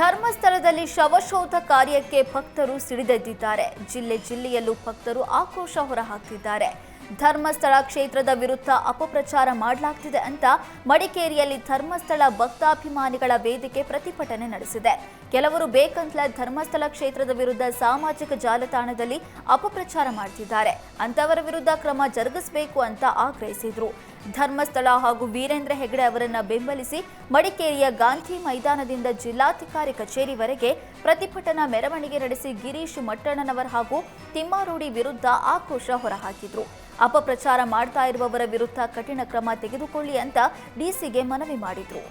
ಧರ್ಮಸ್ಥಳದಲ್ಲಿ ಶವಶೋಧ ಕಾರ್ಯಕ್ಕೆ ಭಕ್ತರು ಸಿಡಿದೆದ್ದಿದ್ದಾರೆ. ಜಿಲ್ಲೆ ಜಿಲ್ಲೆಯಲ್ಲೂ ಭಕ್ತರು ಆಕ್ರೋಶ ಹೊರಹಾಕ್ತಿದ್ದಾರೆ ಧರ್ಮಸ್ಥಳ ಕ್ಷೇತ್ರದ ವಿರುದ್ಧ ಅಪಪ್ರಚಾರ ಮಾಡಲಾಗ್ತಿದೆ ಅಂತ ಮಡಿಕೇರಿಯಲ್ಲಿ ಧರ್ಮಸ್ಥಳ ಭಕ್ತಾಭಿಮಾನಿಗಳ ವೇದಿಕೆ ಪ್ರತಿಭಟನೆ ನಡೆಸಿದೆ. ಕೆಲವರು ಬೇಕಂತಲ ಧರ್ಮಸ್ಥಳ ಕ್ಷೇತ್ರದ ವಿರುದ್ಧ ಸಾಮಾಜಿಕ ಜಾಲತಾಣದಲ್ಲಿ ಅಪಪ್ರಚಾರ ಮಾಡ್ತಿದ್ದಾರೆ. ಅಂತವರ ವಿರುದ್ಧ ಕ್ರಮ ಜರುಗಿಸಬೇಕು ಅಂತ ಆಗ್ರಹಿಸಿದ್ರು. ಧರ್ಮಸ್ಥಳ ಹಾಗೂ ವೀರೇಂದ್ರ ಹೆಗಡೆ ಅವರನ್ನು ಬೆಂಬಲಿಸಿ ಮಡಿಕೇರಿಯ ಗಾಂಧಿ ಮೈದಾನದಿಂದ ಜಿಲ್ಲಾಧಿಕಾರಿ ಕಚೇರಿವರೆಗೆ ಪ್ರತಿಭಟನಾ ಮೆರವಣಿಗೆ ನಡೆಸಿ ಗಿರೀಶ್ ಮಟ್ಟಣ್ಣನವರ್ ಹಾಗೂ ತಿಮ್ಮಾರೂಡಿ ವಿರುದ್ಧ ಆಕ್ರೋಶ ಹೊರಹಾಕಿದ್ರು. ಅಪಪ್ರಚಾರ ಮಾಡ್ತಾ ಇರುವವರ ವಿರುದ್ಧ ಕಠಿಣ ಕ್ರಮ ತೆಗೆದುಕೊಳ್ಳಿ ಅಂತ ಡಿಸಿಗೆ ಮನವಿ ಮಾಡಿದ್ರು.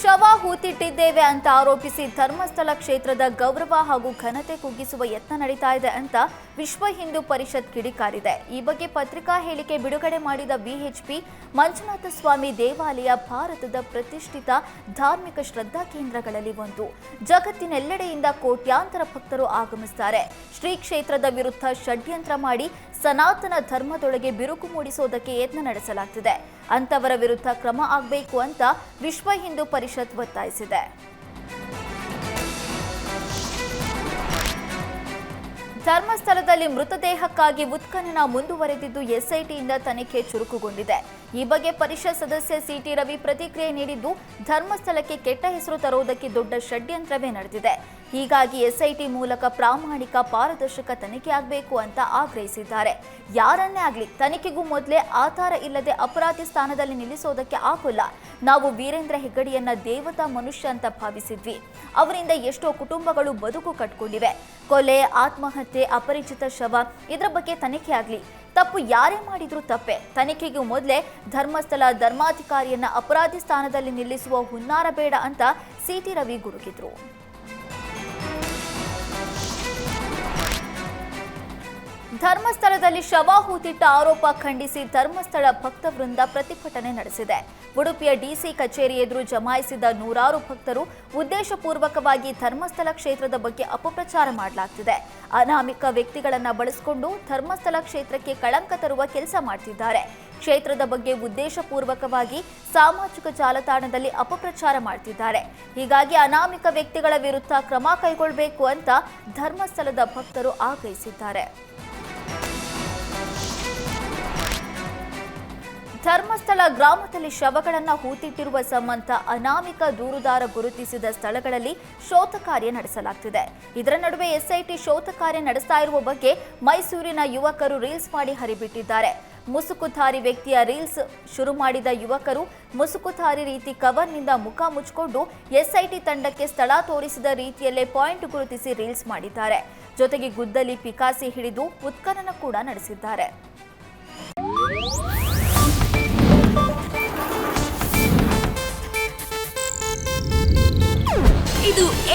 ಶವ ಹೂತಿಟ್ಟಿದ್ದೇವೆ ಅಂತ ಆರೋಪಿಸಿ ಧರ್ಮಸ್ಥಳ ಕ್ಷೇತ್ರದ ಗೌರವ ಹಾಗೂ ಘನತೆ ಕುಗ್ಗಿಸುವ ಯತ್ನ ನಡೀತಾ ಇದೆ ಅಂತ ವಿಶ್ವ ಹಿಂದೂ ಪರಿಷತ್ ಕಿಡಿಕಾರಿದೆ. ಈ ಬಗ್ಗೆ ಪತ್ರಿಕಾ ಹೇಳಿಕೆ ಬಿಡುಗಡೆ ಮಾಡಿದ ಬಿಎಚ್ಪಿ ಮಂಜುನಾಥ ಸ್ವಾಮಿ ದೇವಾಲಯ ಭಾರತದ ಪ್ರತಿಷ್ಠಿತ ಧಾರ್ಮಿಕ ಶ್ರದ್ಧಾ ಕೇಂದ್ರಗಳಲ್ಲಿ ಒಂದು. ಜಗತ್ತಿನೆಲ್ಲೆಡೆಯಿಂದ ಕೋಟ್ಯಾಂತರ ಭಕ್ತರು ಆಗಮಿಸುತ್ತಾರೆ ಶ್ರೀ ಕ್ಷೇತ್ರದ ವಿರುದ್ಧ ಷಡ್ಯಂತ್ರ ಮಾಡಿ ಸನಾತನ ಧರ್ಮದೊಳಗೆ ಬಿರುಕು ಮೂಡಿಸೋದಕ್ಕೆ ಯತ್ನ ನಡೆಸಲಾಗುತ್ತಿದೆ ಅಂತವರ ವಿರುದ್ಧ ಕ್ರಮ ಆಗಬೇಕು ಅಂತ ವಿಶ್ವ ಹಿಂದೂ ಪರಿಷತ್ ಒತ್ತಾಯಿಸಿದೆ. ಧರ್ಮಸ್ಥಳದಲ್ಲಿ ಮೃತದೇಹಕ್ಕಾಗಿ ಉತ್ಖನನ ಮುಂದುವರೆದಿದ್ದು ಎಸ್ಐಟಿಯಿಂದ ತನಿಖೆ ಚುರುಕುಗೊಂಡಿದೆ. ಈ ಬಗ್ಗೆ ಪರಿಷತ್ ಸದಸ್ಯ ಸಿಟಿ ರವಿ ಪ್ರತಿಕ್ರಿಯೆ ನೀಡಿದ್ದು, ಧರ್ಮಸ್ಥಳಕ್ಕೆ ಕೆಟ್ಟ ಹೆಸರು ತರುವುದಕ್ಕೆ ದೊಡ್ಡ ಷಡ್ಯಂತ್ರವೇ ನಡೆದಿದೆ. ಹೀಗಾಗಿ ಎಸ್ಐಟಿ ಮೂಲಕ ಪ್ರಾಮಾಣಿಕ ಪಾರದರ್ಶಕ ತನಿಖೆ ಆಗಬೇಕು ಅಂತ ಆಗ್ರಹಿಸಿದ್ದಾರೆ. ಯಾರನ್ನೇ ಆಗಲಿ, ತನಿಖೆಗೂ ಮೊದಲೇ ಆಧಾರ ಇಲ್ಲದೆ ಅಪರಾಧಿ ಸ್ಥಾನದಲ್ಲಿ ನಿಲ್ಲಿಸೋದಕ್ಕೆ ಆಗೋಲ್ಲ. ನಾವು ವೀರೇಂದ್ರ ಹೆಗ್ಗಡಿಯನ್ನ ದೇವತಾ ಮನುಷ್ಯ ಅಂತ ಭಾವಿಸಿದ್ವಿ. ಅವರಿಂದ ಎಷ್ಟೋ ಕುಟುಂಬಗಳು ಬದುಕು ಕಟ್ಕೊಂಡಿವೆ. ಕೊಲೆ, ಆತ್ಮಹತ್ಯೆ, ಅಪರಿಚಿತ ಶವ, ಇದರ ಬಗ್ಗೆ ತನಿಖೆ ಆಗಲಿ. ತಪ್ಪು ಯಾರೇ ಮಾಡಿದ್ರು ತಪ್ಪೆ. ತನಿಖೆಗೂ ಮೊದಲೇ ಧರ್ಮಸ್ಥಳ ಧರ್ಮಾಧಿಕಾರಿಯನ್ನ ಅಪರಾಧಿ ಸ್ಥಾನದಲ್ಲಿ ನಿಲ್ಲಿಸುವ ಹುನ್ನಾರ ಬೇಡ ಅಂತ ಸಿಟಿ ರವಿ ಗುಡುಗಿದ್ರು ಧರ್ಮಸ್ಥಳದಲ್ಲಿ ಶವ ಹೂತಿಟ್ಟ ಆರೋಪ ಖಂಡಿಸಿ ಧರ್ಮಸ್ಥಳ ಭಕ್ತ ವೃಂದ ಪ್ರತಿಭಟನೆ ನಡೆಸಿದೆ. ಉಡುಪಿಯ ಡಿಸಿ ಕಚೇರಿ ಎದುರು ಜಮಾಯಿಸಿದ ನೂರಾರು ಭಕ್ತರು ಉದ್ದೇಶಪೂರ್ವಕವಾಗಿ ಧರ್ಮಸ್ಥಳ ಕ್ಷೇತ್ರದ ಬಗ್ಗೆ ಅಪಪ್ರಚಾರ ಮಾಡಲಾಗ್ತಿದೆ. ಅನಾಮಿಕ ವ್ಯಕ್ತಿಗಳನ್ನು ಬಳಸಿಕೊಂಡು ಧರ್ಮಸ್ಥಳ ಕ್ಷೇತ್ರಕ್ಕೆ ಕಳಂಕ ತರುವ ಕೆಲಸ ಮಾಡ್ತಿದ್ದಾರೆ. ಕ್ಷೇತ್ರದ ಬಗ್ಗೆ ಉದ್ದೇಶಪೂರ್ವಕವಾಗಿ ಸಾಮಾಜಿಕ ಜಾಲತಾಣದಲ್ಲಿ ಅಪಪ್ರಚಾರ ಮಾಡ್ತಿದ್ದಾರೆ. ಹೀಗಾಗಿ ಅನಾಮಿಕ ವ್ಯಕ್ತಿಗಳ ವಿರುದ್ಧ ಕ್ರಮ ಕೈಗೊಳ್ಳಬೇಕು ಅಂತ ಧರ್ಮಸ್ಥಳದ ಭಕ್ತರು ಆಗ್ರಹಿಸಿದ್ದಾರೆ. ಧರ್ಮಸ್ಥಳ ಗ್ರಾಮದಲ್ಲಿ ಶವಗಳನ್ನು ಹೂತಿಟ್ಟಿರುವ ಸಂಬಂಧ ಅನಾಮಿಕ ದೂರುದಾರ ಗುರುತಿಸಿದ ಸ್ಥಳಗಳಲ್ಲಿ ಶೋಧ ಕಾರ್ಯ ನಡೆಸಲಾಗ್ತಿದೆ. ಇದರ ನಡುವೆ ಎಸ್ಐಟಿ ಶೋಧ ಕಾರ್ಯ ನಡೆಸ್ತಾ ಇರುವ ಬಗ್ಗೆ ಮೈಸೂರಿನ ಯುವಕರು ರೀಲ್ಸ್ ಮಾಡಿ ಹರಿಬಿಟ್ಟಿದ್ದಾರೆ. ಮುಸುಕುಧಾರಿ ವ್ಯಕ್ತಿಯ ರೀಲ್ಸ್ ಶುರು ಮಾಡಿದ ಯುವಕರು ಮುಸುಕುಧಾರಿ ರೀತಿ ಕವರ್ನಿಂದ ಮುಖ ಮುಚ್ಚಿಕೊಂಡು ಎಸ್ಐಟಿ ತಂಡಕ್ಕೆ ಸ್ಥಳ ತೋರಿಸಿದ ರೀತಿಯಲ್ಲೇ ಪಾಯಿಂಟ್ ಗುರುತಿಸಿ ರೀಲ್ಸ್ ಮಾಡಿದ್ದಾರೆ. ಜೊತೆಗೆ ಗುದ್ದಲಿ ಪಿಕಾಸಿ ಹಿಡಿದು ಉತ್ಖನನ ಕೂಡ ನಡೆಸಿದ್ದಾರೆ.